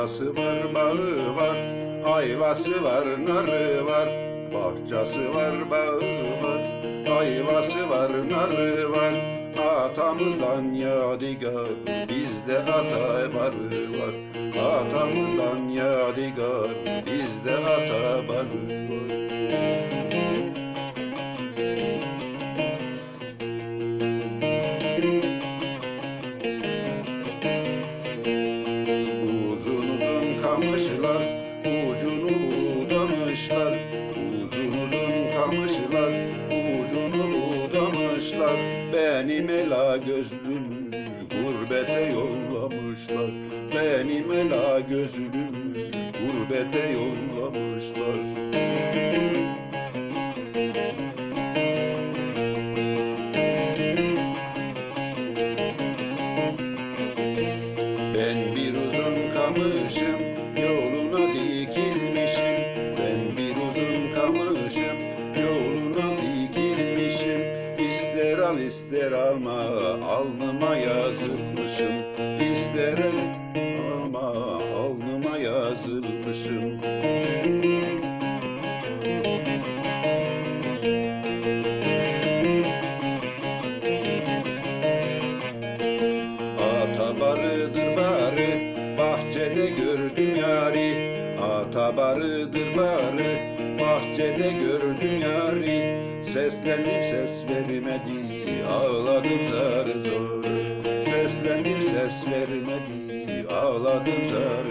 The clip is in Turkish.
Bahçesi var, bağı var, ayvası var, narı var. Bahçesi var, bağı var, ayvası var, narı var. Atamızdan yadigar, bizde ata barı var. Atamızdan yadigar, bizde ata barı var. Kamışlar, ucunu budamışlar. Uzun uzun kamışlar, ucunu budamışlar. Benim ela gözlümü gurbete yollamışlar. Benim ela gözlümü gurbete yollamışlar. Al ister alma alnıma yazılmışım. İster al alma alnıma yazılmışım. Ata barıdır barı bahçede gördüm yari. Ata barıdır barı bahçede gördüm yari Seslendim ses vermedi ağladım zar zor Seslendim ses vermedi ağladım zar